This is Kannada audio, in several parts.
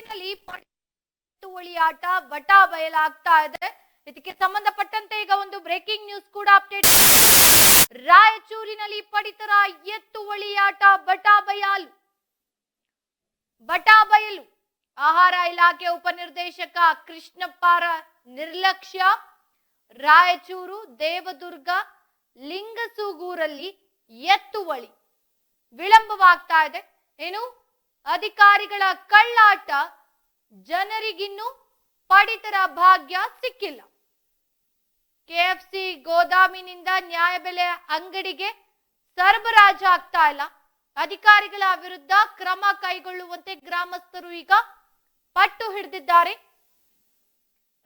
ಪಟ್ಟುವಳಿ ಆಟ ಬಟ ಬಯಲಾಗ್ತಾ ಇದೆ. ಇದಕ್ಕೆ ಸಂಬಂಧಪಟ್ಟಂತೆ ಈಗ ಒಂದು ಬ್ರೇಕಿಂಗ್ ನ್ಯೂಸ್ ಕೂಡ ಅಪ್ಡೇಟ್ ರಾಯಚೂರಿನಲ್ಲಿ ಪಡಿತರ ಎತ್ತು ಆಟ ಬಟಾ ಬಯಾಲು. ಬಟಾ ಬಯಲು. ಆಹಾರ ಇಲಾಖೆ ಉಪನಿರ್ದೇಶಕ ಕೃಷ್ಣಪ್ಪಾರ ನಿರ್ಲಕ್ಷ್ಯ. ರಾಯಚೂರು, ದೇವದುರ್ಗ, ಲಿಂಗಸೂಗೂರಲ್ಲಿ ಎತ್ತುವಳಿ. ವಿಳಂಬವಾಗ್ತಾ ಇದೆ. ಏನು? ಅಧಿಕಾರಿಗಳ ಕಳ್ಳಾಟ ಜನರಿಗಿನ್ನೂ ಪಡಿತರ ಭಾಗ್ಯ ಸಿಕ್ಕಿಲ್ಲ. ಕೆಎಫ್ಸಿ ಗೋದಾಮಿನಿಂದ ನ್ಯಾಯಬೆಲೆ ಅಂಗಡಿಗೆ ಸರಬರಾಜು ಆಗ್ತಾ ಇಲ್ಲ. ಅಧಿಕಾರಿಗಳ ವಿರುದ್ಧ ಕ್ರಮ ಕೈಗೊಳ್ಳುವಂತೆ ಗ್ರಾಮಸ್ಥರು ಈಗ ಪಟ್ಟು ಹಿಡಿದಿದ್ದಾರೆ.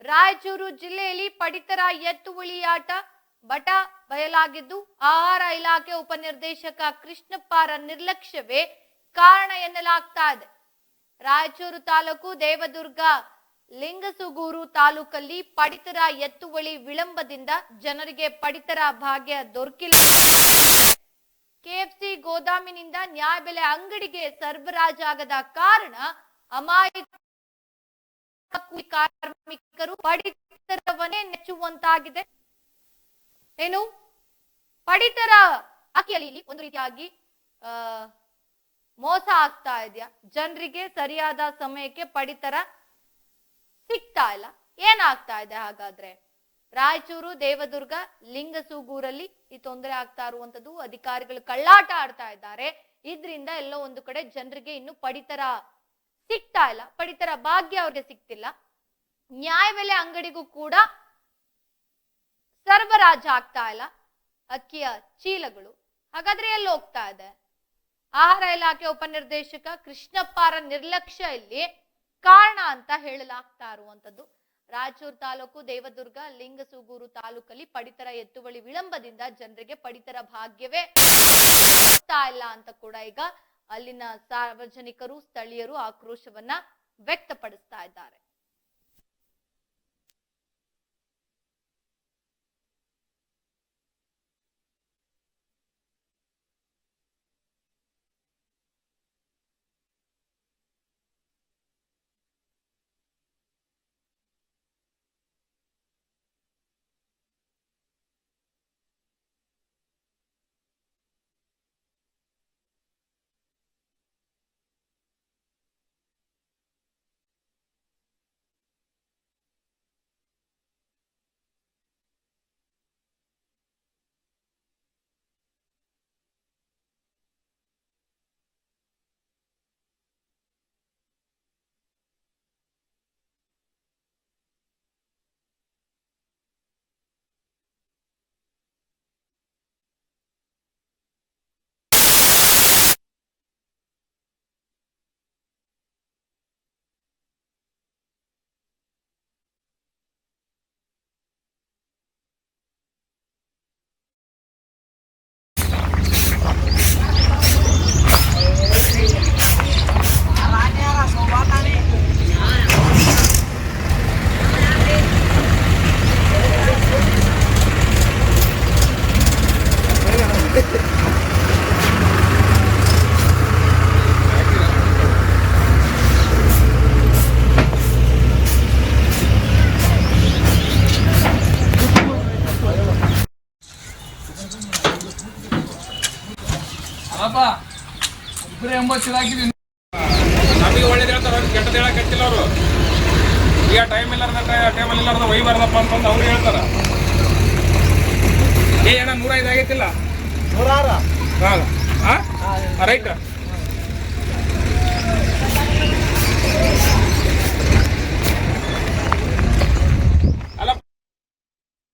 ರಾಯಚೂರು ಜಿಲ್ಲೆಯಲ್ಲಿ ಪಡಿತರ ಎತ್ತು ಆಟ ಬಟ ಬಯಲಾಗಿದ್ದು, ಆಹಾರ ಇಲಾಖೆ ಉಪನಿರ್ದೇಶಕ ಕೃಷ್ಣಪ್ಪಾರ ನಿರ್ಲಕ್ಷ್ಯವೇ ಕಾರಣ ಎನ್ನಲಾಗ್ತಾ ಇದೆ. ರಾಯಚೂರು ತಾಲೂಕು ದೇವದುರ್ಗ, ಲಿಂಗಸುಗೂರು ತಾಲೂಕಲ್ಲಿ ಪಡಿತರ ಎತ್ತುವಳಿ ವಿಳಂಬದಿಂದ ಜನರಿಗೆ ಪಡಿತರ ಭಾಗ್ಯ ದೊರಕಿಲ್ಲ. ಕೆಎಫ್ಸಿ ಗೋದಾಮಿನಿಂದ ನ್ಯಾಯಬೆಲೆ ಅಂಗಡಿಗೆ ಸರಬರಾಜಾಗದ ಕಾರಣ ಅಮಾಯಕ ಕಾರ್ಮಿಕರು ಪಡಿತರವನ್ನೇ ನೆಚ್ಚುವಂತಾಗಿದೆ. ಏನು? ಪಡಿತರ ಅಕ್ಕಿಯಲ್ಲಿ ಒಂದು ರೀತಿಯಾಗಿ, ಆ ಮೋಸ ಆಗ್ತಾ ಇದೆಯಾ? ಜನರಿಗೆ ಸರಿಯಾದ ಸಮಯಕ್ಕೆ ಪಡಿತರ ಸಿಗ್ತಾ ಇಲ್ಲ. ಏನಾಗ್ತಾ ಇದೆ ಹಾಗಾದ್ರೆ? ರಾಯಚೂರು, ದೇವದುರ್ಗ, ಲಿಂಗಸೂಗೂರಲ್ಲಿ ಈ ತೊಂದರೆ ಆಗ್ತಾ ಇರುವಂತದ್ದು ಅಧಿಕಾರಿಗಳು ಕಳ್ಳಾಟ ಆಡ್ತಾ ಇದ್ದಾರೆ. ಇದ್ರಿಂದ ಎಲ್ಲೋ ಒಂದು ಕಡೆ ಜನರಿಗೆ ಇನ್ನು ಪಡಿತರ ಸಿಗ್ತಾ ಇಲ್ಲ. ಪಡಿತರ ಭಾಗ್ಯ ಅವ್ರಿಗೆ ಸಿಗ್ತಿಲ್ಲ. ನ್ಯಾಯಬೆಲೆ ಅಂಗಡಿಗೂ ಕೂಡ ಸರ್ವರಾಜ ಆಗ್ತಾ ಇಲ್ಲ. ಅಕ್ಕಿಯ ಚೀಲಗಳು. ಹಾಗಾದ್ರೆ ಎಲ್ಲಿ ಹೋಗ್ತಾ ಇದೆ? ಆಹಾರ ಇಲಾಖೆ ಉಪನಿರ್ದೇಶಕ ಕೃಷ್ಣಪ್ಪಾರ ನಿರ್ಲಕ್ಷ್ಯ ಇಲ್ಲಿ ಕಾರಣ ಅಂತ ಹೇಳಲಾಗ್ತಾ ಇರುವಂತದ್ದು ರಾಯಚೂರು ತಾಲೂಕು ದೇವದುರ್ಗ, ಲಿಂಗಸೂಗೂರು ತಾಲೂಕಲ್ಲಿ ಪಡಿತರ ಎತ್ತುವಳಿ ವಿಳಂಬದಿಂದ ಜನರಿಗೆ ಪಡಿತರ ಭಾಗ್ಯವೇ ಇಲ್ಲ ಅಂತ ಕೂಡ ಈಗ ಅಲ್ಲಿನ ಸಾರ್ವಜನಿಕರು, ಸ್ಥಳೀಯರು ಆಕ್ರೋಶವನ್ನ ವ್ಯಕ್ತಪಡಿಸ್ತಾ ಇದ್ದಾರೆ. ಅವ್ರು ಹೇಳ್ತಾರ? ಏ ಅಣ್ಣ ನೂರ ಐದು ಆಗೈತಿಲ್ಲ ಹಾಂ. ಹಾಂ ರೈಟ್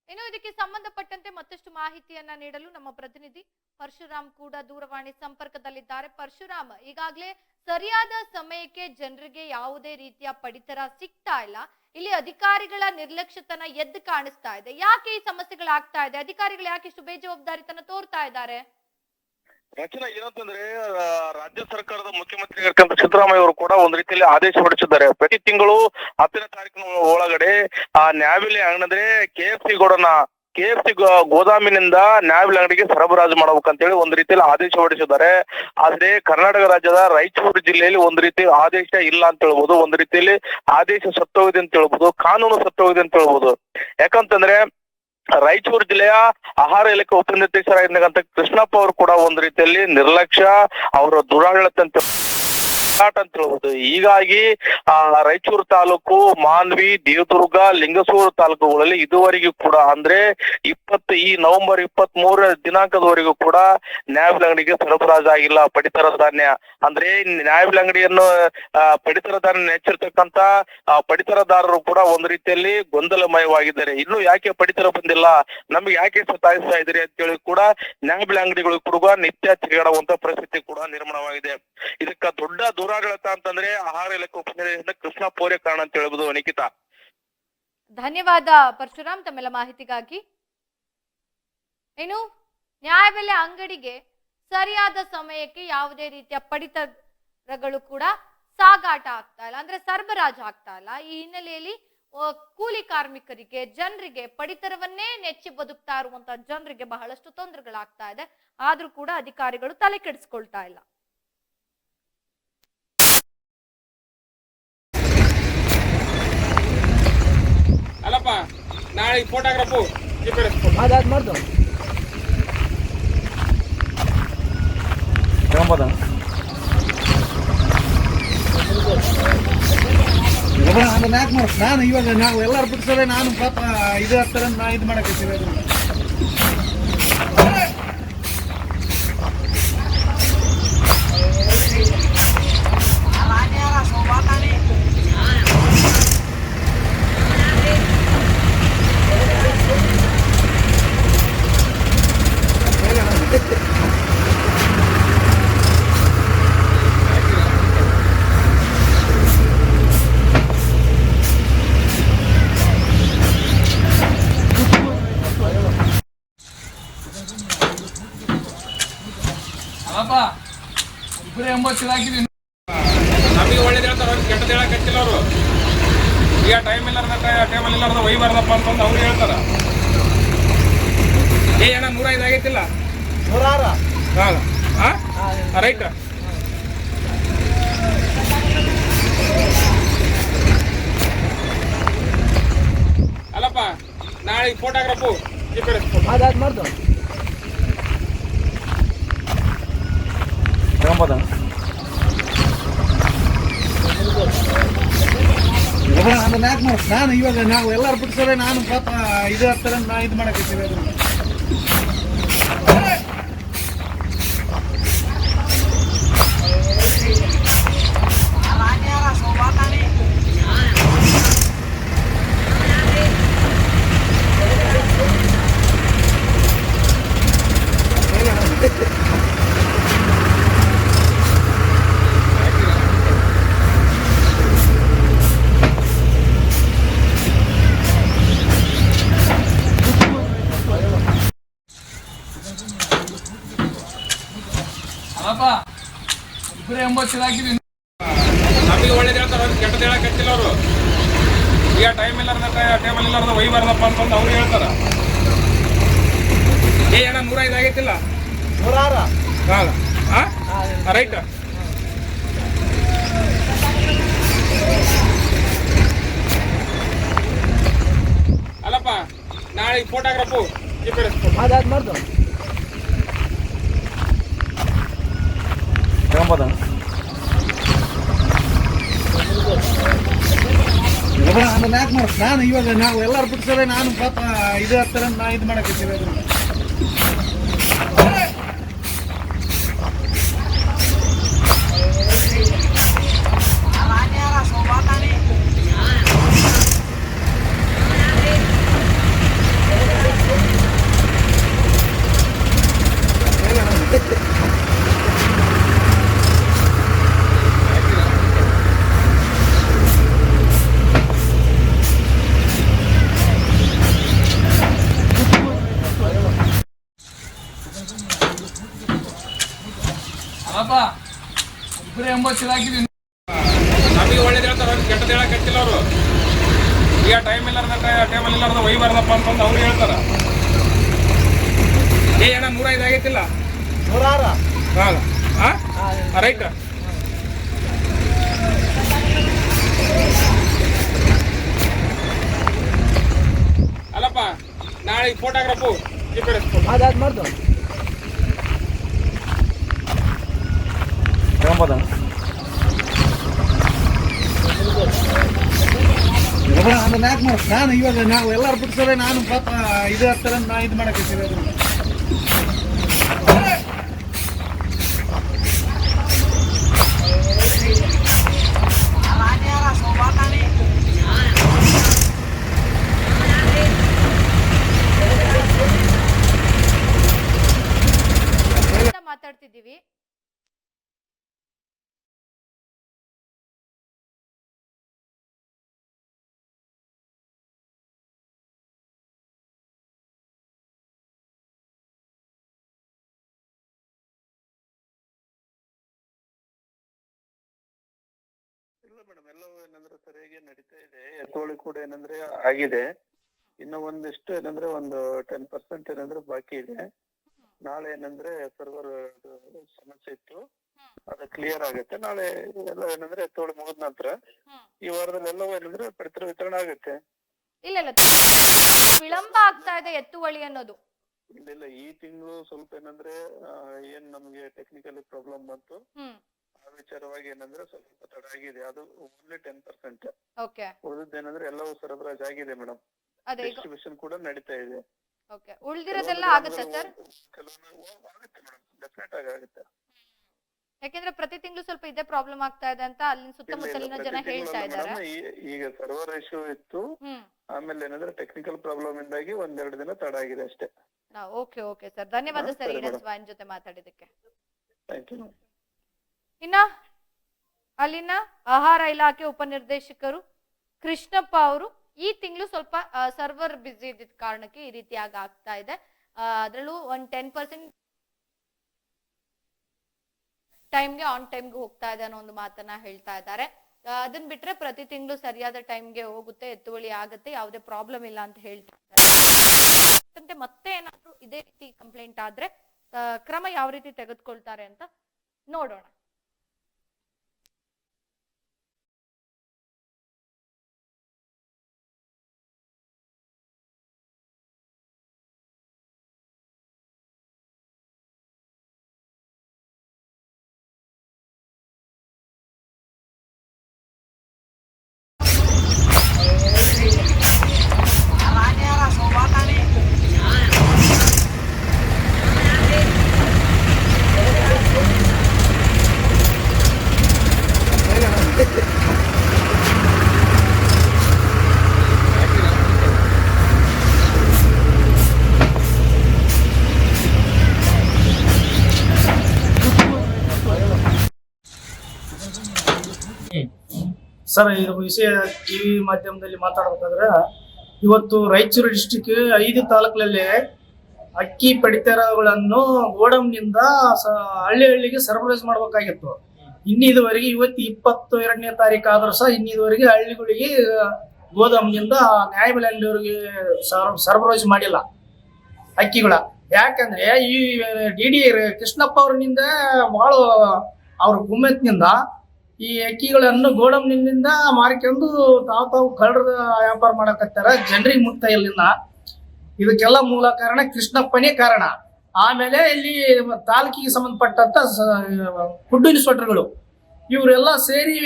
ಇನ್ನು ಇದಕ್ಕೆ ಸಂಬಂಧಪಟ್ಟಂತೆ ಮತ್ತಷ್ಟು ಮಾಹಿತಿಯನ್ನ ನೀಡಲು ನಮ್ಮ ಪ್ರತಿನಿಧಿ ಪರಶುರಾಮ್ ಕೂಡ ದೂರವಾಣಿ ಸಂಪರ್ಕದಲ್ಲಿದ್ದಾರೆ. ಪರಶುರಾಮ್ ಈಗಾಗಲೇ ಸರಿಯಾದ ಸಮಯಕ್ಕೆ ಜನರಿಗೆ ಯಾವುದೇ ರೀತಿಯ ಪಡಿತರ ಸಿಗ್ತಾ ಇಲ್ಲ. ಇಲ್ಲಿ ಅಧಿಕಾರಿಗಳ ನಿರ್ಲಕ್ಷ್ಯತನ ಎದ್ದು ಕಾಣಿಸ್ತಾ ಇದೆ. ಯಾಕೆ ಈ ಸಮಸ್ಯೆಗಳಾಗ್ತಾ ಇದೆ? ಅಧಿಕಾರಿಗಳು ಯಾಕೆ ಇಷ್ಟು ಬೇಜವಾಬ್ದಾರಿತನ ತೋರ್ತಾ ಇದ್ದಾರೆ? ರಚನಾ, ಏನಂತಂದ್ರೆ ರಾಜ್ಯ ಸರ್ಕಾರದ ಮುಖ್ಯಮಂತ್ರಿ ಸಿದ್ದರಾಮಯ್ಯ ಅವರು ಕೂಡ ಒಂದ್ ರೀತಿಯಲ್ಲಿ ಆದೇಶ ಹೊರಡಿಸಿದ್ದಾರೆ. ಪ್ರತಿ ತಿಂಗಳು ಹತ್ತನೇ ತಾರೀಕಿನ ಒಳಗಡೆ, ಆ, ನ್ಯಾಯಾಲಯ ಅಂದ್ರೆ ಕೆ ಎಫ್ ಸಿ ಗೋಡನ ಕೆ ಎಫ್ ಸಿ ಗೋದಾಮಿನಿಂದ ನ್ಯಾಯಬೆಲೆ ಅಂಗಡಿಗೆ ಸರಬರಾಜು ಮಾಡ್ಬೇಕಂತೇಳಿ ಒಂದು ರೀತಿಯಲ್ಲಿ ಆದೇಶ ಹೊರಡಿಸಿದ್ದಾರೆ ಆದ್ರೆ ಕರ್ನಾಟಕ ರಾಜ್ಯದ ರಾಯಚೂರು ಜಿಲ್ಲೆಯಲ್ಲಿ ಒಂದು ರೀತಿ ಆದೇಶ ಇಲ್ಲ ಅಂತ ಹೇಳ್ಬೋದು ಒಂದು ರೀತಿಯಲ್ಲಿ ಆದೇಶ ಸತ್ತೋಗಿದೆ ಅಂತ ಹೇಳ್ಬೋದು ಕಾನೂನು ಸತ್ತೋಗಿದೆ ಅಂತ ಹೇಳ್ಬೋದು ಯಾಕಂತಂದ್ರೆ ರಾಯಚೂರು ಜಿಲ್ಲೆಯ ಆಹಾರ ಇಲಾಖೆ ಉಪನಿರ್ದೇಶಕರಾಗಿರ್ತಕ್ಕಂಥ ಕೃಷ್ಣಪ್ಪ ಅವರು ಕೂಡ ಒಂದು ರೀತಿಯಲ್ಲಿ ನಿರ್ಲಕ್ಷ್ಯ ಅವರ ದುರಾಡಳಿತ ಅಂತ ಹೋರಾಟ ಅಂತ ಹೇಳ್ಬೋದು. ಹೀಗಾಗಿ, ಆ, ರಾಯಚೂರು ತಾಲೂಕು, ಮಾನ್ವಿ, ದೇವದುರ್ಗ, ಲಿಂಗಸೂರು ತಾಲೂಕುಗಳಲ್ಲಿ ಇದುವರೆಗೂ ಕೂಡ, ಅಂದ್ರೆ ಇಪ್ಪತ್ತು, ಈ ನವೆಂಬರ್ ಇಪ್ಪತ್ತ್ ಮೂರ ದಿನಾಂಕದವರೆಗೂ ಕೂಡ ನ್ಯಾಯಬೆಲೆ ಅಂಗಡಿಗೆ ಸರಬರಾಜು ಆಗಿಲ್ಲ, ಪಡಿತರ ಧಾನ್ಯ. ಅಂದ್ರೆ ನ್ಯಾಯಬೆಲೆ ಅಂಗಡಿಯನ್ನು ಪಡಿತರ ಧಾನ್ಯ ನೆಚ್ಚಿರ್ತಕ್ಕಂತ ಪಡಿತರದಾರರು ಕೂಡ ಒಂದು ರೀತಿಯಲ್ಲಿ ಗೊಂದಲಮಯವಾಗಿದ್ದಾರೆ. ಇನ್ನು ಯಾಕೆ ಪಡಿತರ ಬಂದಿಲ್ಲ? ನಮ್ಗೆ ಯಾಕೆ ಸತಾಯಿಸ್ತಾ ಇದ್ರಿ ಅಂತ ಹೇಳಿ ಕೂಡ ನ್ಯಾಯಬೆಲೆ ಅಂಗಡಿಗಳು ಕೂಡ ನಿತ್ಯ ತಿರುಗಾಡುವಂತ ಪರಿಸ್ಥಿತಿ ಕೂಡ ನಿರ್ಮಾಣವಾಗಿದೆ. ಇದಕ್ಕ ದೊಡ್ಡ ದುರಾಡಳಿತ ಅಂತಂದ್ರೆ ಆಹಾರ ಇಲಾಖೆ ಉಪನಿರ್ದೇಶಕ ಕೃಷ್ಣ ಕಾರಣ ಅಂತ ಹೇಳ್ಬೋದು ನಿಖಿತಾ. ಧನ್ಯವಾದ ಪರಶುರಾಮ್ ತಮ್ಮೆಲ್ಲ ಮಾಹಿತಿಗಾಗಿ. ಏನು, ನ್ಯಾಯಬೆಲೆ ಅಂಗಡಿಗೆ ಸರಿಯಾದ ಸಮಯಕ್ಕೆ ಯಾವುದೇ ರೀತಿಯ ಪಡಿತರಗಳು ಕೂಡ ಸಾಗಾಟ ಆಗ್ತಾ ಇಲ್ಲ. ಅಂದ್ರೆ ಸರಬರಾಜು ಆಗ್ತಾ ಇಲ್ಲ. ಈ ಹಿನ್ನೆಲೆಯಲ್ಲಿ ಕೂಲಿ ಕಾರ್ಮಿಕರಿಗೆ, ಜನರಿಗೆ ಪಡಿತರವನ್ನೇ ನೆಚ್ಚಿ ಬದುಕ್ತಾ ಇರುವಂತಹ ಜನರಿಗೆ ಬಹಳಷ್ಟು ತೊಂದರೆಗಳಾಗ್ತಾ ಇದೆ. ಆದ್ರೂ ಕೂಡ ಅಧಿಕಾರಿಗಳು ತಲೆ ಕೆಡಿಸ್ಕೊಳ್ತಾ ಇಲ್ಲ. ಅಲ್ಲಪ್ಪ ನಾಳೆ ಫೋಟೋಗ್ರಾಫು ಅದಾದ್ ಮಾಡ್ದು. ಅದನ್ನ ಯಾಕೆ ಮಾಡ ನಾನು ಇವಾಗ ನಾವು ಎಲ್ಲರೂ ಬಿಡಿಸೋದೆ ನಾನು ಪಾಪ ಇದು ಆಗ್ತಾರೆ ಅಂತ ನಾ ಇದು ಮಾಡಕತ್ತೀವಿ ಹಾಕಿದೀನಿ ನಮಗೆ ಒಳ್ಳೇದು ಹೇಳ್ತಾರೆ ಅವ್ರಿಗೆ ಕೆಟ್ಟದ್ದು ಹೇಳಕತ್ತಿಲ್ಲ ಅವರು. ಈಗ ಟೈಮ್ ಇಲ್ಲಾರ್ದ ಟೈಮಲ್ಲಿ ಇಲ್ಲಾರ್ದ ಒಯ್ಬಾರ್ದಪ್ಪ ಅಂತಂದು ಅವ್ರು ಹೇಳ್ತಾರ. ಏ ಅಣ್ಣ ನೂರ ಐದು ಆಗೈತಿಲ್ಲ? ನೂರಾರ? ಹಾಂ ಹಾಂ? ರೈಟ್. ಅಲ್ಲಪ್ಪ ನಾಳೆ ಫೋಟೋಗ್ರಾಫು ಅದಾದ್ ಮಾಡ್ದು ಅದನ್ನ ಯಾಕೆ ಮಾಡ ನಾನು ಇವಾಗ ನಾವು ಎಲ್ಲರೂ ಬಿಡಿಸೋದೆ ನಾನು ಪಾಪ ಇದು ಆಗ್ತಾರೆ ನಾ ಇದು ಮಾಡಕತ್ತೀವಿ ಇಬ್ಬರೇ ಚೆನ್ನಾಗಿದೆ. ನಮಗೆ ಒಳ್ಳೇದು ಹೇಳ್ತಾರೆ ಕೆಟ್ಟದ್ದು ಹೇಳಕತ್ತಿಲ್ಲ ಅವರು. ಈಗ ಟೈಮ್ ಇಲ್ಲಾರ್ದ ಟೈಮಲ್ಲಿ ಇಲ್ಲಾರ್ದ ಒಯ್ಬಾರ್ದಪ್ಪ ಅಂತಂದು ಅವ್ರು ಹೇಳ್ತಾರ. ಏ ಅಣ್ಣ ನೂರ ಐದು ಆಗೈತಿಲ್ಲ? ನೂರಾರ? ಹಾಂ. ಹಾಂ ರೈಟ್. ಅಲ್ಲಪ್ಪ ನಾಳೆ ಫೋಟೋಗ್ರಾಫು ಅದಾದ್ಮಾರ್ದು ಮಾಡ್ದು ನಾನು ಇವಾಗ ನಾವು ಎಲ್ಲರೂ ಬಿಡಿಸೋದೆ ನಾನು ಪಾಪ ಇದು ಹತ್ತಿರ ನಾ ಇದು ಮಾಡಕತ್ತೀವಿ ಅದನ್ನ ಅಲ್ಲಪ್ಪ ಇಬ್ಬರೇ ಎಂಬತ್ತು ಚೀಲ ಹಾಕಿದೀನಿ ನಮಗೆ ಒಳ್ಳೇದು ಹೇಳ್ತಾರೆ ಅವ್ರಿಗೆ ಕೆಟ್ಟದ್ದು ಹೇಳಕತ್ತಿಲ್ಲ ಅವರು ಈಗ ಟೈಮ್ ಇಲ್ಲಾರ್ದ ಟೈಮಲ್ಲಿ ಇಲ್ಲಾರ್ದ ಒಯ್ಬಾರ್ದಪ್ಪ ಅಂತಂದು ಅವ್ರು ಹೇಳ್ತಾರ ಏ ಅಣ್ಣ ನೂರ ಐದು ಆಗೈತಿಲ್ಲ ನೂರಾರ ಹಾಂ. ಹಾಂ? ರೈಟ್. ಅಲ್ಲಪ್ಪ ನಾಳೆ ಫೋಟೋಗ್ರಾಫು ಅದಾದ್ ಮಾಡ್ದು. ಮಾಡ ನಾನು ಇವಾಗ ನಾವು ಎಲ್ಲರೂ ಬಿಡ್ಸೋದೆ ನಾನು ಪಾಪ ಇದು ಆಗ್ತಾರೆ ನಾ ಇದು ಮಾಡಕತ್ತೀವಿ ಇಲ್ಲ ಮೇಡಮ್ ಎಲ್ಲವೂ ಏನಂದ್ರೆ ಸರಿಯಾಗಿ ನಡೀತಾ ಇದೆ. ಎತ್ತುವಳಿ ಕೂಡ ಏನಂದ್ರೆ ಆಗಿದೆ. ಇನ್ನು ಒಂದಿಷ್ಟು ಏನಂದ್ರೆ ಒಂದು ಟೆನ್ ಪರ್ಸೆಂಟ್ ಏನಂದ್ರೆ ಬಾಕಿ ಇದೆ. ನಾಳೆ ಏನಂದ್ರೆ ಸರ್ವರ್ ಸಮಸ್ಯೆ ಇತ್ತು. ಅದು ಕ್ಲಿಯರ್ ಆಗುತ್ತೆ. ನಾಳೆ ಎಲ್ಲ ಏನಂದ್ರೆ ಎತ್ತುವಳಿ ಮುಗಿದ ನಂತರ ಈ ವಾರದಲ್ಲಿ ಎಲ್ಲವೂ ಏನಂದ್ರೆ ಪಡಿತರ ವಿತರಣೆ ಆಗುತ್ತೆ. ಇಲ್ಲ ಇಲ್ಲ. ವಿಳಂಬ ಆಗ್ತಾ ಇದೆ ಎತ್ತುವಳಿ ಅನ್ನೋದು. ಇಲ್ಲ ಇಲ್ಲ. ಈ ತಿಂಗಳು ಸ್ವಲ್ಪ ಏನಂದ್ರೆ ಆ, ಏನ್ ನಮ್ಗೆ ಟೆಕ್ನಿಕಲಿ ಪ್ರಾಬ್ಲಮ್ ಬಂತು. ಹ್ಮ್. ವಿಚಾರವಾಗಿ ಏನಂದ್ರೆ ಸ್ವಲ್ಪ ತಡ ಆಗಿದೆ. ಅದು ಓನ್ಲಿ ಟೆನ್ ಪರ್ಸೆಂಟ್ ಓಕೆ ಉಳಿದೇನಂದ್ರೆ ಎಲ್ಲವೂ ಸರಬರಾಜು ಆಗಿದೆ ಮೇಡಮ್. ಅದೇ ಈಗ ಡಿಸ್ಟ್ರಿಬ್ಯೂಷನ್ ಕೂಡ ನಡೀತಾ ಇದೆ. ಓಕೆ ಉಳ್ದಿರೋದೆಲ್ಲ ಆಗುತ್ತೆ ಸರ್ ಕೆಲವೊಂದು ಆಗುತ್ತೆ ಮೇಡಮ್. ಡೆಫಿನೆಟ್ ಆಗಿ ಆಗುತ್ತೆ. ಯಾಕೆಂದ್ರೆ ಪ್ರತಿ ತಿಂಗಳು ಸ್ವಲ್ಪ ಇದೆ ಪ್ರಾಬ್ಲಮ್ ಆಗ್ತಾ ಇದೆ ಅಂತ ಅಲ್ಲಿನ ಸುತ್ತಮುತ್ತಲಿನ ಜನ ಹೇಳ್ತಾ ಇದ್ದಾರೆ. ಈಗ ಸರ್ವರ್ ಇಶ್ಯೂ ಇತ್ತು. ಆಮೇಲೆ ಏನಂದ್ರೆ ಟೆಕ್ನಿಕಲ್ ಪ್ರಾಬ್ಲಮ್ ಇಂದಾಗಿ ಒಂದೆರಡು ದಿನ ತಡ ಆಗಿದೆ ಅಷ್ಟೇ. ಓಕೆ ಓಕೆ ಸರ್ ಧನ್ಯವಾದ ಸರ್ ಸರಿ ಈಡನ್ ಸ್ವಾನ್ ಜೊತೆ ಮಾತಾಡಿದಕ್ಕೆ ಥ್ಯಾಂಕ್ ಯು ಇನ್ನ ಅಲ್ಲಿನ ಆಹಾರ ಇಲಾಖೆ ಉಪನಿರ್ದೇಶಕರು ಕೃಷ್ಣಪ್ಪ ಅವರು ಈ ತಿಂಗಳು ಸ್ವಲ್ಪ ಸರ್ವರ್ ಬ್ಯುಸಿ ಇದ್ದಿದ್ದ ಕಾರಣಕ್ಕೆ ಈ ರೀತಿಯಾಗಿ ಆಗ್ತಾ ಇದೆ. ಅದರಲ್ಲೂ ಒಂದ್ ಟೆನ್ ಪರ್ಸೆಂಟ್ ಟೈಮ್ಗೆ ಆನ್ ಟೈಮ್ಗೆ ಹೋಗ್ತಾ ಇದೆ ಅನ್ನೋ ಒಂದು ಮಾತನ್ನ ಹೇಳ್ತಾ ಇದ್ದಾರೆ. ಅದನ್ ಬಿಟ್ರೆ ಪ್ರತಿ ತಿಂಗಳು ಸರಿಯಾದ ಟೈಮ್ಗೆ ಹೋಗುತ್ತೆ, ಎತ್ತುವಳಿ ಆಗುತ್ತೆ, ಯಾವುದೇ ಪ್ರಾಬ್ಲಮ್ ಇಲ್ಲ ಅಂತ ಹೇಳ್ತಾ ಇದ್ದಾರೆ. ಮತ್ತೆ ಏನಾದ್ರು ಇದೇ ರೀತಿ ಕಂಪ್ಲೇಂಟ್ ಆದ್ರೆ ಕ್ರಮ ಯಾವ ರೀತಿ ತೆಗೆದುಕೊಳ್ತಾರೆ ಅಂತ ನೋಡೋಣ. ಸರ್, ಇದು ವಿಷಯ ಟಿವಿ ಮಾಧ್ಯಮದಲ್ಲಿ ಮಾತಾಡ್ಬೇಕಾದ್ರೆ, ಇವತ್ತು ರಾಯಚೂರು ಡಿಸ್ಟಿಕ್ ಐದು ತಾಲೂಕಲ್ಲಿ ಅಕ್ಕಿ ಪಡಿತರಗಳನ್ನು ಗೋಡಮ್ನಿಂದ ಹಳ್ಳಿ ಹಳ್ಳಿಗೆ ಸರ್ಪ್ರೈಸ್ ಮಾಡಬೇಕಾಗಿತ್ತು. ಇನ್ನಿದುವರೆಗೆ ಇವತ್ತು ಇಪ್ಪತ್ತು ಎರಡನೇ ತಾರೀಕು ಆದ್ರೂ ಸಹ ಇನ್ನಿದುವರೆಗೆ ಹಳ್ಳಿಗಳಿಗೆ ಗೋದಾಮ್ನಿಂದ ನ್ಯಾಯಬೆಲೆ ಅಂಗಡಿಯವರಿಗೆ ಸರ- ಸರಬರಾಜು ಮಾಡಿಲ್ಲ ಅಕ್ಕಿಗಳ. ಯಾಕಂದ್ರೆ ಈ ಡಿ ಡಿ ಕೃಷ್ಣಪ್ಪ ಅವ್ರನಿಂದ ಬಹಳ, ಅವ್ರ ಗುಮ್ಮತ್ನಿಂದ ಈ ಅಕ್ಕಿಗಳನ್ನು ಗೋಡಂನಿಂದ ಮಾರ್ಕೊಂಡು ತಾವು ತಾವು ಕಳ್ಳರ ವ್ಯಾಪಾರ ಮಾಡಕತ್ತಾರ ಜನರಿಗೆ ಮುಕ್ತ ಇಲ್ಲಿಂದ ಇದಕ್ಕೆಲ್ಲ ಮೂಲ ಕಾರಣ ಕೃಷ್ಣಪ್ಪನೇ ಕಾರಣ. ಆಮೇಲೆ ಇಲ್ಲಿ ತಾಲೂಕಿಗೆ ಸಂಬಂಧಪಟ್ಟಂತ ಫುಡ್ ಇನ್ಸ್ಪೆಕ್ಟರ್ಗಳು ಇವರೆಲ್ಲ ಸೇರಿ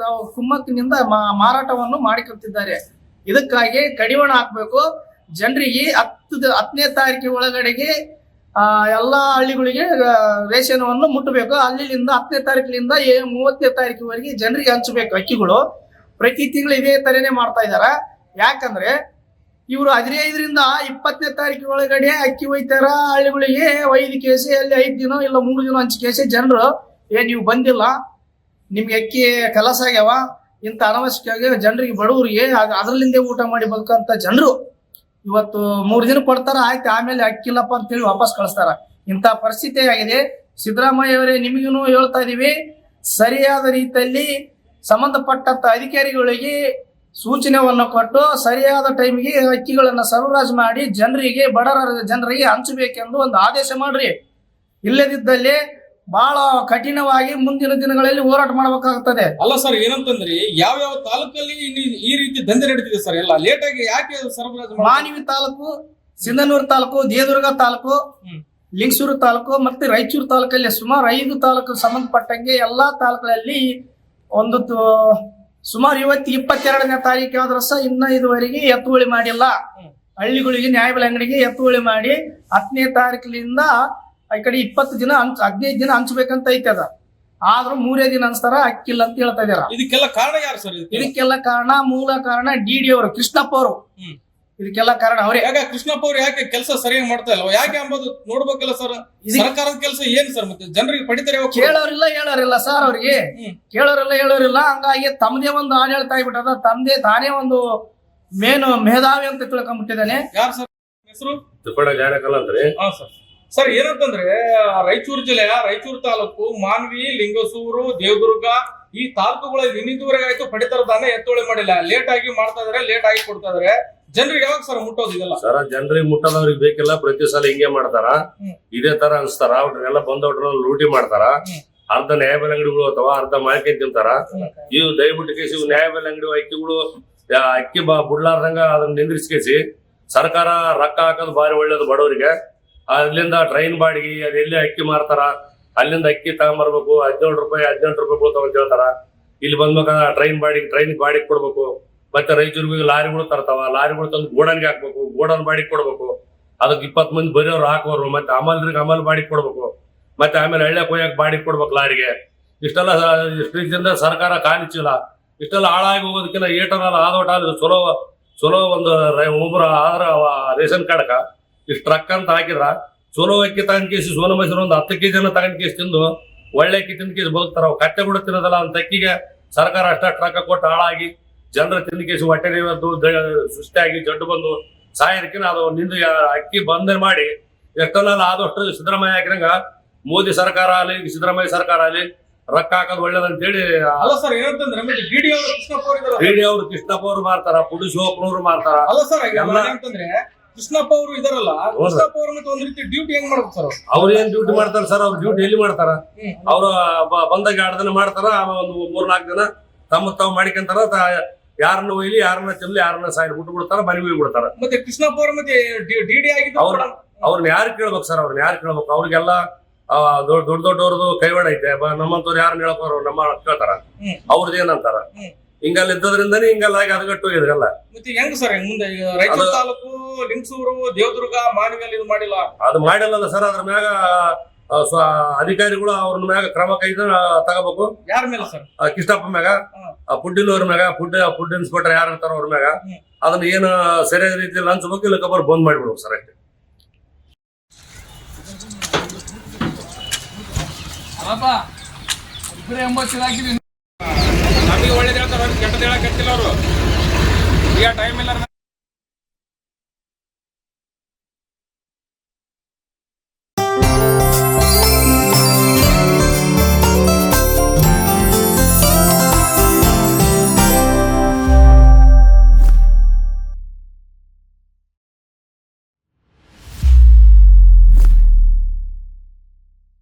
ತಾವು ಕುಮ್ಮಕ್ಕಿನಿಂದ ಮಾರಾಟವನ್ನು ಮಾಡಿಕೊಳ್ತಿದ್ದಾರೆ. ಇದಕ್ಕಾಗಿ ಕಡಿವಾಣ ಹಾಕ್ಬೇಕು. ಜನರಿಗೆ ಹತ್ತು ಹತ್ತನೇ ತಾರೀಕಿನ ಒಳಗಡೆಗೆ ಎಲ್ಲಾ ಹಳ್ಳಿಗಳಿಗೆ ಆ, ರೇಷನವನ್ನು ಮುಟ್ಟಬೇಕು. ಅಲ್ಲಿಂದ ಹತ್ತನೇ ತಾರೀಕಿನಿಂದ ಮೂವತ್ತನೇ ತಾರೀಕಿವರೆಗೆ ಜನರಿಗೆ ಹಂಚಬೇಕು ಅಕ್ಕಿಗಳು. ಪ್ರತಿ ತಿಂಗಳು ಇದೇ ತರನೇ ಮಾಡ್ತಾ ಇದ್ದಾರೆ ಯಾಕಂದ್ರೆ ಇವರು ಹದಿನೈದರಿಂದ ಇಪ್ಪತ್ತನೇ ತಾರೀಕು ಒಳಗಡೆ ಅಕ್ಕಿ ಒಯ್ತಾರ. ಹಳ್ಳಿಗಳಿಗೆ ಐದು ಕೆಸಿ ಅಲ್ಲಿ ಐದು ದಿನ ಇಲ್ಲ ಮೂರು ದಿನ ಹಂಚು ಕೆಸಿ ಜನರು ಏ ನೀವು ಬಂದಿಲ್ಲ. ನಿಮ್ಗೆ ಅಕ್ಕಿ ಕಲಸ ಆಗ್ಯಾವ ಇಂಥ ಅನವಶ್ಯಕ ಜನರಿಗೆ ಬಡವರಿಗೆ ಅದರಲ್ಲಿಂದೇ ಊಟ ಮಾಡಿ ಬದುಕಂತ ಜನರು. ಇವತ್ತು ಮೂರು ದಿನ ಕೊಡ್ತಾರ, ಆಯ್ತು, ಆಮೇಲೆ ಅಕ್ಕಿಲ್ಲಪ್ಪ ಅಂತೇಳಿ ವಾಪಸ್ ಕಳಿಸ್ತಾರ. ಇಂಥ ಪರಿಸ್ಥಿತಿ ಆಗಿದೆ. ಸಿದ್ದರಾಮಯ್ಯ ಅವರೇ ನಿಮಗೂ ಹೇಳ್ತಾ ಇದೀವಿ, ಸರಿಯಾದ ರೀತಿಯಲ್ಲಿ ಸಂಬಂಧಪಟ್ಟಂತ ಅಧಿಕಾರಿಗಳಿಗೆ ಸೂಚನೆವನ್ನು ಕೊಟ್ಟು, ಸರಿಯಾದ ಟೈಮ್ಗೆ ಅಕ್ಕಿಗಳನ್ನು ಸರಬರಾಜು ಮಾಡಿ ಜನರಿಗೆ ಬಡರ ಜನರಿಗೆ ಹಂಚಬೇಕೆಂದು ಒಂದು ಆದೇಶ ಮಾಡ್ರಿ. ಇಲ್ಲದಿದ್ದಲ್ಲಿ ಬಹಳ ಕಠಿಣವಾಗಿ ಮುಂದಿನ ದಿನಗಳಲ್ಲಿ ಹೋರಾಟ ಮಾಡಬೇಕಾಗುತ್ತದೆ ಅಲ್ಲ ಸರ್ ಏನಂತಂದ್ರೆ ಯಾವ ಯಾವ ತಾಲೂಕಲ್ಲಿ ಈ- ಈ ರೀತಿ ದಂಧೆ ನಡೀತಿದೆ ಸರ್ ಎಲ್ಲ ಲೇಟ್ ಆಗಿ ಯಾಕೆ ಸರಬರಾಜು? ಮಾನವಿ ತಾಲೂಕು ಸಿಂಧನೂರು ತಾಲೂಕು ದೇದುರ್ಗ ತಾಲೂಕು ಹ್ಮ್. ಲಿಂಗಸೂರು ತಾಲೂಕು ಮತ್ತೆ ರಾಯಚೂರು ತಾಲೂಕಲ್ಲಿ ಸುಮಾರು ಐದು ತಾಲೂಕು ಸಂಬಂಧಪಟ್ಟಂಗೆ ಎಲ್ಲಾ ತಾಲೂಕುಗಳಲ್ಲಿ ಒಂದು ತ- ಸುಮಾರು ಇವತ್ತು ಇಪ್ಪತ್ತೆರಡನೇ ತಾರೀಕು ಆದ್ರೂ ಸಹ ಇನ್ನ ಇದುವರೆಗೆ ಎತ್ತುವಳಿ ಮಾಡಿಲ್ಲ ಹ್ಮ್. ಹಳ್ಳಿಗಳಿಗೆ ನ್ಯಾಯಬೆಲೆ ಅಂಗಡಿಗೆ ಎತ್ತುವಳಿ ಮಾಡಿ ಹತ್ತನೇ ತಾರೀಕಿನಿಂದ ಈ ಕಡೆ ಇಪ್ಪತ್ತು ದಿನ ಹಂಚ್ ಹದಿನೈದು ದಿನ ಹಂಚ್ಬೇಕಂತ ಐತೆ ಅದ. ಆದ್ರೂ ಮೂರೇ ದಿನ ಅನ್ಸ್ತಾರ ಅಕ್ಕಿಲ್ಲ ಅಂತ ಹೇಳ್ತಾ ಇದಾರ. ಇದಕ್ಕೆಲ್ಲ ಕಾರಣ ಯಾರು ಸರ್ ಇದಕ್ಕೆ? ಇದಕ್ಕೆಲ್ಲ ಕಾರಣ ಮೂಲ ಕಾರಣ ಡಿ ಡಿ ಅವರು ಕೃಷ್ಣಪ್ಪ ಅವರು. ಇದಕ್ಕೆಲ್ಲ ಕಾರಣ ಅವರೇ. ಯಾಕ ಕೃಷ್ಣಪ್ಪ ಅವ್ರು ಯಾಕೆ ಕೆಲಸ ಸರಿಯಾಗಿ ಮಾಡ್ತಾ ಇಲ್ಲ ಯಾಕೆ ಅಂಬೋದು ನೋಡ್ಬೇಕಲ್ಲ ಸರ್? ಸರ್ಕಾರದ ಕೆಲಸ ಏನ್ ಸರ್ ಮತ್ತೆ? ಜನರಿಗೆ ಪಡಿತಾರೆ? ಕೇಳೋರಿಲ್ಲ ಹೇಳೋರಿಲ್ಲ ಸರ್ ಅವ್ರಿಗೆ. ಕೇಳೋರಿಲ್ಲ ಹೇಳೋರಿಲ್ಲ ಹಂಗಾಗಿ ತಮ್ಮದೇ ಒಂದು ಆಡಳಿತ ಆಗ್ಬಿಟ್ಟದ ತಮ್ಮದೇ ತಾನೇ ಒಂದು ಮೇನು ಮೇಧಾವಿ ಅಂತ ತಿಳ್ಕೊಂಡ್ಬಿಟ್ಟಿದ್ದಾನೆ. ಯಾರು ಸರ್? ಹೆಸರು? ತಿಪ್ಪಣ ಜಾನಕಲ್ ಅಂದ್ರೆ ಹಾ ಸರ್. ಸರ್ ಏನಂತಂದ್ರೆ ರಾಯಚೂರು ಜಿಲ್ಲೆಯ ರಾಯಚೂರು ತಾಲೂಕು ಮಾನ್ವಿ ಲಿಂಗಸೂರು ದೇವದುರ್ಗ ಈ ತಾಲೂಕುಗಳಲ್ಲಿ ಇನ್ನಿದುವರೆಗೆ ಆಯ್ತು ಪಡಿತರ ಧಾನ್ಯ ಎತ್ತುವಳಿ ಮಾಡಿಲ್ಲ. ಲೇಟ್ ಆಗಿ ಮಾಡ್ತಾ ಇದಾರೆ ಲೇಟ್ ಆಗಿ ಕೊಡ್ತಾ ಇದಾರೆ. ಜನರಿಗೆ ಯಾವಾಗ ಸರ್ ಮುಟ್ಟೋದು ಇದೆಲ್ಲ? ಸರ ಜನರಿಗೆ ಮುಟ್ಟದವ್ರಿಗೆ ಬೇಕಿಲ್ಲ ಪ್ರತಿ ಸಲ ಹಿಂಗೆ ಮಾಡ್ತಾರ. ಇದೇ ತರ ಅನ್ಸ್ತಾರ. ಅವ್ರನ್ನೆಲ್ಲ ಬಂದವ್ರನ್ನ ಲೂಟಿ ಮಾಡ್ತಾರ. ಅರ್ಧ ನ್ಯಾಯಬೆಲೆ ಅಂಗಡಿಗಳು ಅಥವಾ ಅರ್ಧ ಮಾರ್ಕೆಟ್ ತಿಂತಾರ. ಇವು ದಯವಿಟ್ಟು ಕೇಸಿ ಇವು ನ್ಯಾಯಬೆಲೆ ಅಂಗಡಿ ಅಕ್ಕಿಗಳು ಅಕ್ಕಿ ಬಾ ಬಿಡ್ಲಾರ್ದಂಗ ಅದನ್ನ ನಿಂದ್ರಿಸ್ಕೇಸಿ. ಸರ್ಕಾರ ರೊಕ್ಕ ಹಾಕೋದು ಬಾರಿ ಒಳ್ಳೇದು ಬಡವರಿಗೆ. ಅಲ್ಲಿಂದ ಟ್ರೈನ್ ಬಾಡಿಗೆ, ಅದು ಎಲ್ಲಿ ಅಕ್ಕಿ ಮಾರ್ತಾರ? ಅಲ್ಲಿಂದ ಅಕ್ಕಿ ತಗೊಂಬರ್ಬೇಕು, ಹದಿನೇಳು ರೂಪಾಯಿ, ಹದಿನೆಂಟು ರೂಪಾಯಿ ಅಂತ ಹೇಳ್ತಾರ. ಇಲ್ಲಿ ಬಂದ್ಬೇಕಾದ್ರೆ ಟ್ರೈನ್ ಬಾಡಿಗೆ ಟ್ರೈನ್ ಬಾಡಿಗೆ ಕೊಡ್ಬೇಕು. ಮತ್ತೆ ರಾಯಚೂರಿಗೆ ಲಾರಿಗಳು ತರ್ತಾವ, ಲಾರಿಗಳು ತಂದು ಗೋಡನ್ಗೆ ಹಾಕ್ಬೇಕು, ಗೋಡನ್ ಬಾಡಿಗೆ ಕೊಡ್ಬೇಕು. ಅದಕ್ಕೆ ಇಪ್ಪತ್ತು ಮಂದಿ ಬರೆಯೋರು ಹಾಕೋರು, ಮತ್ತೆ ಅಮಲ್ರಿಗೆ ಅಮಲ್ ಬಾಡಿಗೆ ಕೊಡ್ಬೇಕು. ಮತ್ತೆ ಆಮೇಲೆ ಹಳ್ಳಿ ಕೊಯ್ಯಕ್ಕೆ ಬಾಡಿಗೆ ಕೊಡ್ಬೇಕು ಲಾರಿಗೆ. ಇಷ್ಟೆಲ್ಲ ಇಷ್ಟು ರೀತಿಯಿಂದ ಸರ್ಕಾರ ಕಾಣಿಸಿಲ್ಲ. ಇಷ್ಟೆಲ್ಲ ಹಾಳಾಗಿ ಹೋಗೋದಕ್ಕಿಂತ ಏಟರಲ್ಲ ಆದೋಟ ಚಲೋ ಚಲೋ ಒಂದು ರೈ- ಒಬ್ರು ಆದ್ರ ರೇಷನ್ ಕಾರ್ಡ್ಕ ಇಷ್ಟು ಟ್ರಕ್ ಅಂತ ಹಾಕಿದ್ರ ಚಲೋ ಅಕ್ಕಿ ತಗೊಂಡ್ ಕೇಸಿ ಸೋನ ಮೈಸೂರು ಒಂದು ಹತ್ತು ಕೆಜಿ ತಗೊಂಡ್ ಕೇಸಿ ತಿಂದು ಒಳ್ಳೆ ಅಕ್ಕಿ ತಿಂದ ಕೇಸಿ ಬದುಕ್ತಾರ ಅವು ಕಟ್ಟೆ ಕೂಡ ತಿನ್ನೋದಲ್ಲ ಅಂತ ಅಕ್ಕಿಗೆ ಸರ್ಕಾರ ಅಷ್ಟ ಟ್ರಕ್ ಕೊಟ್ಟು ಹಾಳಾಗಿ ಜನರ ತಿಂದ ಕೇಸಿ ಹೊಟ್ಟೆ ನೀವದ್ದು ಸೃಷ್ಟಿಯಾಗಿ ಜಡ್ಡು ಬಂದು ಸಾಯರ್ಕಿನ ಅದು ನಿಂದು ಅಕ್ಕಿ ಬಂದ್ ಮಾಡಿ ಎಷ್ಟೊಂದಲ್ಲ ಆದಷ್ಟು ಸಿದ್ದರಾಮಯ್ಯ ಹಾಕಿದಂಗ ಮೋದಿ ಸರ್ಕಾರ ಆಗಲಿ ಸಿದ್ದರಾಮಯ್ಯ ಸರ್ಕಾರ ಆಗಲಿ ರೊಕ್ಕ ಹಾಕೋದು ಒಳ್ಳೇದಂತೇಳಿ ಡಿ ಅವರು ಕೃಷ್ಣಪ್ಪ ಅವರು ಮಾಡ್ತಾರ ರೇಡಿ ಅವರು ಕೃಷ್ಣಪ್ಪ ಅವರು ಮಾರ್ತಾರ ಪುಡಿ ಶಿವಪ್ಪನವ್ರು ಮಾರ್ತಾರ ಕೃಷ್ಣಪ್ಪ ಅವರು ಇದಾರಲ್ಲ ಕೃಷ್ಣಪ್ಪ ಅವ್ರನ್ನ ಒಂದ್ ರೀತಿ ಡ್ಯೂಟಿ ಹೆಂಗ್ ಮಾಡ್ಬೇಕು ಸರ್ ಅವ್ರು? ಏನ್ ಡ್ಯೂಟಿ ಮಾಡ್ತಾರ ಸರ್ ಅವ್ರ ಡ್ಯೂಟಿ ಎಲ್ಲಿ ಮಾಡ್ತಾರ. ಅವ್ರು ಬಂದಾಗ ಎರಡು ದಿನ ಮಾಡ್ತಾರ ಒಂದು ಮೂರ್ ನಾಲ್ಕು ದಿನ ತಮ್ಮ ತಾವು ಮಾಡ್ಕೊಂತಾರ ಯಾರನ್ನ ಒಯ್ಲಿ ಯಾರನ್ನ ಚೆಲ್ಲಿ ಯಾರನ್ನ ಸಾಯಿ ಬಿಟ್ಟು ಬಿಡ್ತಾರ ಬಲಿ ಹೋಗಿ ಬಿಡ್ತಾರ. ಮತ್ತೆ ಕೃಷ್ಣಪ್ಪ ಅವ್ರ ಮತ್ತೆ ಡಿಡಿ ಡಿ ಆಗಿದ್ದು ಅವ್ರ ಅವ್ರನ್ನ ಯಾರು ಕೇಳ್ಬೇಕು ಸರ್ ಅವ್ರನ್ನ ಯಾರು ಕೇಳ್ಬೇಕು? ಅವ್ರಿಗೆಲ್ಲ ದೊಡ್ಡ ದೊಡ್ಡ ದೊಡ್ಡವ್ರದ್ದು ಕೈವಾಡ ಐತೆ. ನಮ್ಮಂತವ್ರು ಯಾರನ್ನ ಹೇಳ್ಕೋರು ನಮ್ಮ ಕೇಳ್ತಾರ. ಅವ್ರದ್ದು ಏನಂತಾರ? ಹ್ಮ್. ಹಿಂಗಲ್ಲ ಇದ್ದದ್ರಿಂದನೇ ಹಿಂಗೆಲ್ಲ ಆಗಿ ಅದಗಟ್ಟು ಇದ್ರಲ್ಲ ಮತ್ತೆ ಹೆಂಗ್ ಸರ್ ಮುಂದೆ ಈಗ ರಾಯಚೂರು ತಾಲೂಕು ಲಿಂಗಸೂರು ದೇವದುರ್ಗ ಮಾನವಿಯಲ್ಲಿ ಇದು ಮಾಡಿಲ್ಲ ಅದು ಮಾಡಿಲ್ಲ ಸರ್ ಅದ್ರ ಮ್ಯಾಗ ಆ, ಸ್ವ- ಅಧಿಕಾರಿಗಳು ಅವ್ರ ಮ್ಯಾಗ ಕ್ರಮ ಕೈದ ತಗೋಬೇಕು ಯಾರ ಮೇಲೆ ಸರ್ ಆ ಕಿಷ್ಟಪ್ಪ ಮ್ಯಾಗ ಹ್ಮ್. ಆ ಫುಡ್ಡಿನವ್ರ ಮ್ಯಾಗ ಫುಡ್ ಫುಡ್ ಇನ್ಸ್ಪೆಕ್ಟರ್ ಯಾರು ಇರ್ತಾರ ಅವ್ರ ಮ್ಯಾಗ ಹ್ಮ್. ಅದನ್ನ ಏನು ಸರಿಯಾದ ರೀತಿಯಲ್ಲಿ ಹಂಚ್ಬೇಕು ಇಲ್ಲ ಕಬರ್ ಬಂದ್ ಮಾಡ್ಬಿಡ್ಬೇಕು ಸರ್ ಅಷ್ಟೇ ಅಲ್ಲಪ್ಪ ಇಬ್ಬರೇ ಎಂಬತ್ತು ಹಾಕಿದೀನಿ ಹೇಳಕತ್ತಿಲ್ಲ ಅವರು. ಈಗ ಟೈಮ್ ಇಲ್ಲ